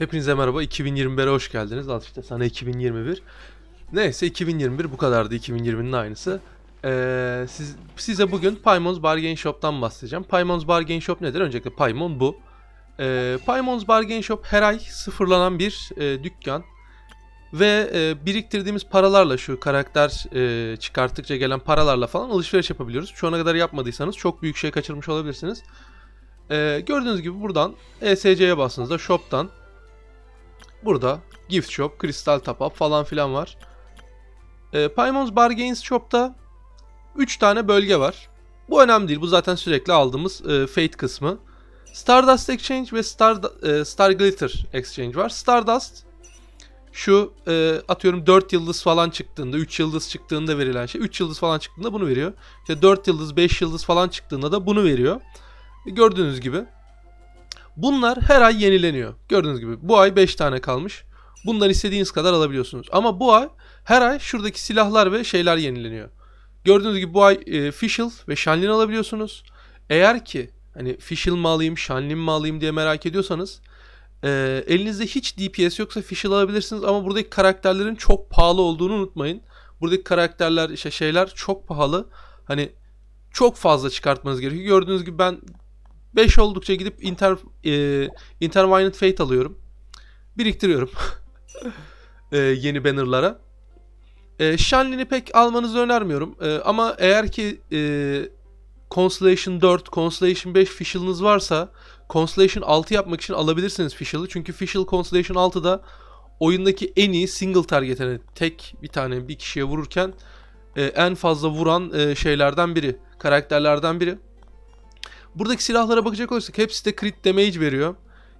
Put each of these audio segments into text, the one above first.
Hepinize merhaba. 2021'e hoş geldiniz. Al işte sana 2021. Neyse 2021 bu kadardı 2020'nin aynısı. Ee, siz, size bugün Paymon's Bargain Shop'tan bahsedeceğim. Paymon's Bargain Shop nedir? Öncelikle Paymon bu. Ee, Paymon's Bargain Shop her ay sıfırlanan bir e, dükkan. Ve e, biriktirdiğimiz paralarla şu karakter e, çıkarttıkça gelen paralarla falan alışveriş yapabiliyoruz. Şu ana kadar yapmadıysanız çok büyük şey kaçırmış olabilirsiniz. Ee, gördüğünüz gibi buradan ESC'ye bastığınızda shop'tan Burada gift shop, kristal top falan filan var. E, Paymon's Bargains Shop'ta 3 tane bölge var. Bu önemli değil. Bu zaten sürekli aldığımız e, Fate kısmı. Stardust Exchange ve Star, e, Star Glitter Exchange var. Stardust şu e, atıyorum 4 yıldız falan çıktığında, 3 yıldız çıktığında verilen şey. 3 yıldız falan çıktığında bunu veriyor. İşte 4 yıldız, 5 yıldız falan çıktığında da bunu veriyor. E, gördüğünüz gibi. Bunlar her ay yenileniyor. Gördüğünüz gibi bu ay 5 tane kalmış. Bundan istediğiniz kadar alabiliyorsunuz. Ama bu ay her ay şuradaki silahlar ve şeyler yenileniyor. Gördüğünüz gibi bu ay e, Fischl ve Shanlin alabiliyorsunuz. Eğer ki hani Fischl mı alayım, Shanlin mi alayım diye merak ediyorsanız e, elinizde hiç DPS yoksa Fischl alabilirsiniz ama buradaki karakterlerin çok pahalı olduğunu unutmayın. Buradaki karakterler işte şeyler çok pahalı. Hani çok fazla çıkartmanız gerekiyor. Gördüğünüz gibi ben 5 oldukça gidip Inter e, Interviolent Fate alıyorum. Biriktiriyorum. e, yeni bannerlara. E, Shanlin'i pek almanızı önermiyorum. E, ama eğer ki e, Constellation 4, Constellation 5 Fischl'ınız varsa Constellation 6 yapmak için alabilirsiniz Fischl'ı. Çünkü Fischl Constellation 6'da oyundaki en iyi single target yani tek bir tane bir kişiye vururken e, en fazla vuran e, şeylerden biri. Karakterlerden biri. Buradaki silahlara bakacak olursak hepsi de crit damage veriyor.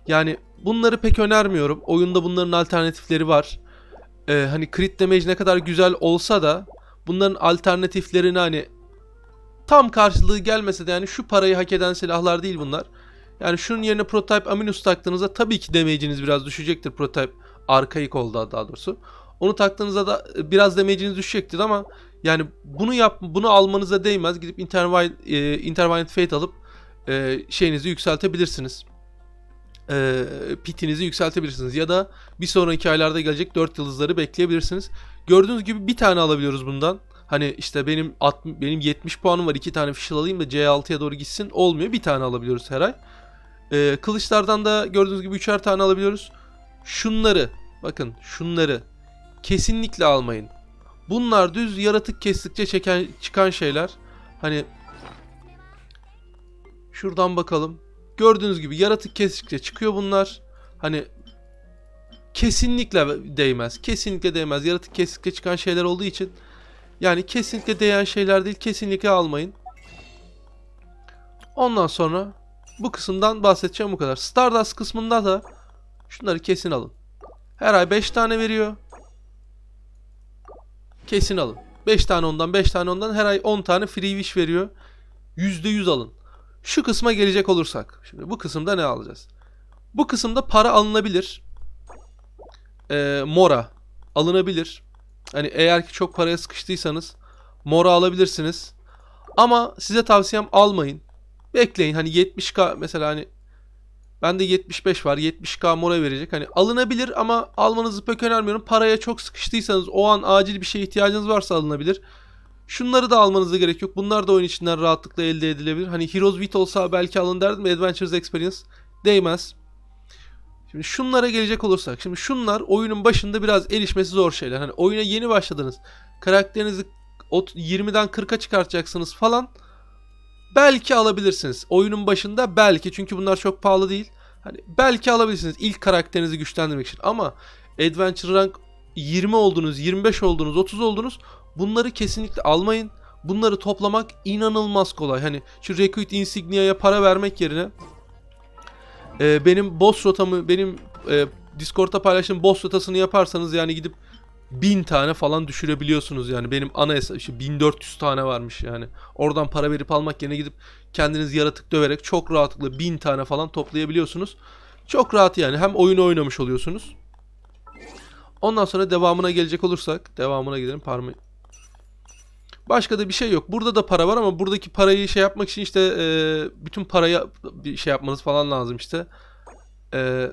Yani bunları pek önermiyorum. Oyunda bunların alternatifleri var. Ee, hani crit damage ne kadar güzel olsa da bunların alternatiflerini hani tam karşılığı gelmese de yani şu parayı hak eden silahlar değil bunlar. Yani şunun yerine prototype Aminus taktığınızda tabii ki damage'iniz biraz düşecektir prototype arkaik oldu daha doğrusu. Onu taktığınızda da biraz damage'iniz düşecektir ama yani bunu yap bunu almanıza değmez. Gidip Interviolent, e, Interviolent Fate alıp e, şeyinizi yükseltebilirsiniz. E, pitinizi yükseltebilirsiniz. Ya da bir sonraki aylarda gelecek 4 yıldızları bekleyebilirsiniz. Gördüğünüz gibi bir tane alabiliyoruz bundan. Hani işte benim 60, benim 70 puanım var. 2 tane fiş alayım da C6'ya doğru gitsin. Olmuyor. Bir tane alabiliyoruz her ay. E, kılıçlardan da gördüğünüz gibi 3'er tane alabiliyoruz. Şunları bakın şunları kesinlikle almayın. Bunlar düz yaratık kestikçe çeken çıkan şeyler. Hani Şuradan bakalım. Gördüğünüz gibi yaratık kestikçe çıkıyor bunlar. Hani kesinlikle değmez. Kesinlikle değmez. Yaratık kestikçe çıkan şeyler olduğu için yani kesinlikle değen şeyler değil. Kesinlikle almayın. Ondan sonra bu kısımdan bahsedeceğim bu kadar. Stardust kısmında da şunları kesin alın. Her ay 5 tane veriyor. Kesin alın. 5 tane ondan 5 tane ondan her ay 10 tane free wish veriyor. %100 alın. Şu kısma gelecek olursak. Şimdi bu kısımda ne alacağız? Bu kısımda para alınabilir. Ee, mora alınabilir. Hani eğer ki çok paraya sıkıştıysanız mora alabilirsiniz. Ama size tavsiyem almayın. Bekleyin hani 70k mesela hani bende 75 var 70k mora verecek. Hani alınabilir ama almanızı pek önermiyorum. Paraya çok sıkıştıysanız o an acil bir şeye ihtiyacınız varsa alınabilir. Şunları da almanıza gerek yok. Bunlar da oyun içinden rahatlıkla elde edilebilir. Hani Heroes Vita olsa belki alın derdim. Adventures Experience değmez. Şimdi şunlara gelecek olursak. Şimdi şunlar oyunun başında biraz erişmesi zor şeyler. Hani oyuna yeni başladınız. Karakterinizi 20'den 40'a çıkartacaksınız falan. Belki alabilirsiniz. Oyunun başında belki çünkü bunlar çok pahalı değil. Hani belki alabilirsiniz ilk karakterinizi güçlendirmek için ama Adventure Rank 20 oldunuz, 25 oldunuz, 30 oldunuz. Bunları kesinlikle almayın. Bunları toplamak inanılmaz kolay. Hani şu Recruit Insignia'ya para vermek yerine e, benim boss rotamı, benim e, Discord'da paylaştığım boss rotasını yaparsanız yani gidip 1000 tane falan düşürebiliyorsunuz yani. Benim ana hesabı işte 1400 tane varmış yani. Oradan para verip almak yerine gidip kendiniz yaratık döverek çok rahatlıkla 1000 tane falan toplayabiliyorsunuz. Çok rahat yani. Hem oyunu oynamış oluyorsunuz. Ondan sonra devamına gelecek olursak devamına gidelim parma Başka da bir şey yok. Burada da para var ama buradaki parayı şey yapmak için işte e, bütün parayı bir şey yapmanız falan lazım işte. E,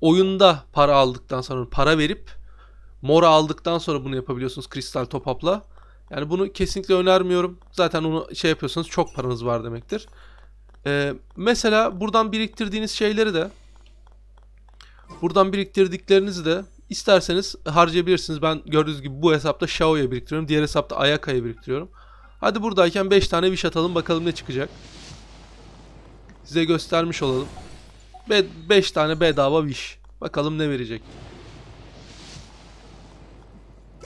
oyunda para aldıktan sonra para verip mora aldıktan sonra bunu yapabiliyorsunuz kristal top up'la. Yani bunu kesinlikle önermiyorum. Zaten onu şey yapıyorsanız çok paranız var demektir. E, mesela buradan biriktirdiğiniz şeyleri de buradan biriktirdiklerinizi de isterseniz harcayabilirsiniz. Ben gördüğünüz gibi bu hesapta Xiao'ya biriktiriyorum. Diğer hesapta Ayaka'ya biriktiriyorum. Hadi buradayken 5 tane wish atalım bakalım ne çıkacak. Size göstermiş olalım. 5 tane bedava wish. Bakalım ne verecek.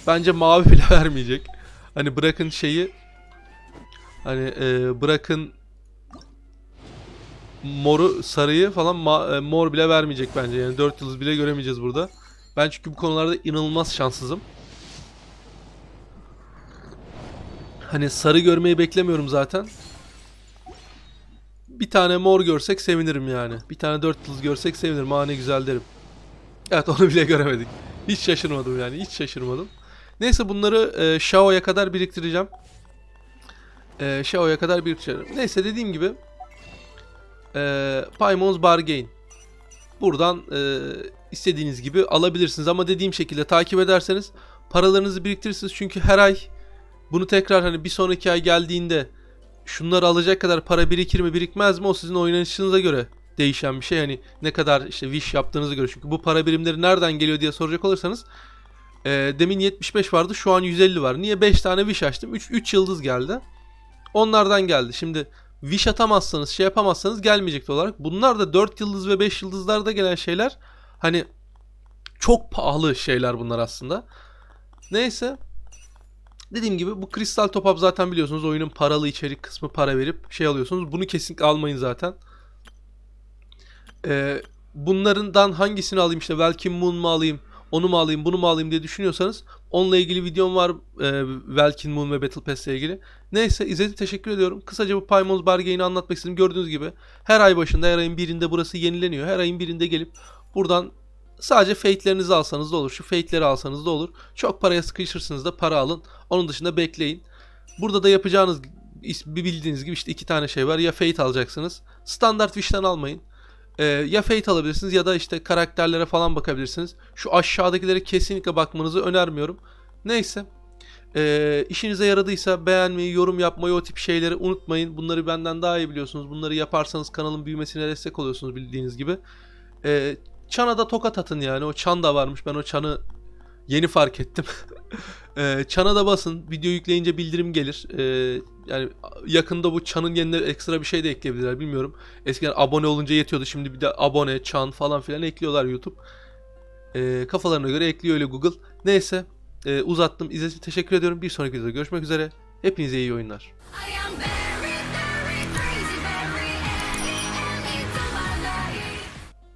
Bence mavi bile vermeyecek. Hani bırakın şeyi hani e, bırakın moru sarıyı falan e, mor bile vermeyecek bence. Yani 4 yıldız bile göremeyeceğiz burada. Ben çünkü bu konularda inanılmaz şanssızım. Hani sarı görmeyi beklemiyorum zaten. Bir tane mor görsek sevinirim yani. Bir tane 4 yıldız görsek sevinirim. Aa ne güzel derim. Evet onu bile göremedik. Hiç şaşırmadım yani. Hiç şaşırmadım. Neyse bunları e, Xiao'ya kadar biriktireceğim. E, Xiao'ya kadar biriktireceğim. Neyse dediğim gibi e, Paimons Bargain. Buradan e, istediğiniz gibi alabilirsiniz ama dediğim şekilde takip ederseniz paralarınızı biriktirirsiniz çünkü her ay bunu tekrar hani bir sonraki ay geldiğinde şunları alacak kadar para birikir mi birikmez mi o sizin oynanışınıza göre değişen bir şey. Hani ne kadar işte wish yaptığınıza göre çünkü bu para birimleri nereden geliyor diye soracak olursanız e, demin 75 vardı şu an 150 var. Niye 5 tane wish açtım 3, 3 yıldız geldi. Onlardan geldi. Şimdi wish atamazsanız şey yapamazsanız gelmeyecek olarak. Bunlar da 4 yıldız ve 5 yıldızlarda gelen şeyler. Hani çok pahalı şeyler bunlar aslında. Neyse. Dediğim gibi bu kristal top up zaten biliyorsunuz oyunun paralı içerik kısmı para verip şey alıyorsunuz. Bunu kesinlikle almayın zaten. Ee, bunlarından hangisini alayım işte Welkin Moon mu alayım onu mu alayım bunu mu alayım diye düşünüyorsanız onunla ilgili videom var e, Welkin Moon ve Battle Pass ile ilgili. Neyse izlediğiniz teşekkür ediyorum. Kısaca bu Paimons Bargain'i anlatmak istedim. Gördüğünüz gibi her ay başında her ayın birinde burası yenileniyor. Her ayın birinde gelip buradan sadece fate'lerinizi alsanız da olur. Şu fate'leri alsanız da olur. Çok paraya sıkışırsınız da para alın. Onun dışında bekleyin. Burada da yapacağınız is- bildiğiniz gibi işte iki tane şey var. Ya fate alacaksınız. Standart wish'ten almayın. Ee, ya Fate alabilirsiniz ya da işte karakterlere falan bakabilirsiniz. Şu aşağıdakilere kesinlikle bakmanızı önermiyorum. Neyse. Ee, işinize yaradıysa beğenmeyi, yorum yapmayı o tip şeyleri unutmayın. Bunları benden daha iyi biliyorsunuz. Bunları yaparsanız kanalın büyümesine destek oluyorsunuz bildiğiniz gibi. Ee, çana da tokat atın yani. O çan da varmış. Ben o çanı yeni fark ettim. ee, çana da basın. Video yükleyince bildirim gelir. Ee, yani yakında bu çanın yerine ekstra bir şey de ekleyebilirler bilmiyorum. Eskiden abone olunca yetiyordu. Şimdi bir de abone, çan falan filan ekliyorlar YouTube. Ee, kafalarına göre ekliyor öyle Google. Neyse e, uzattım. İzlediğiniz için teşekkür ediyorum. Bir sonraki videoda görüşmek üzere. Hepinize iyi oyunlar. I am very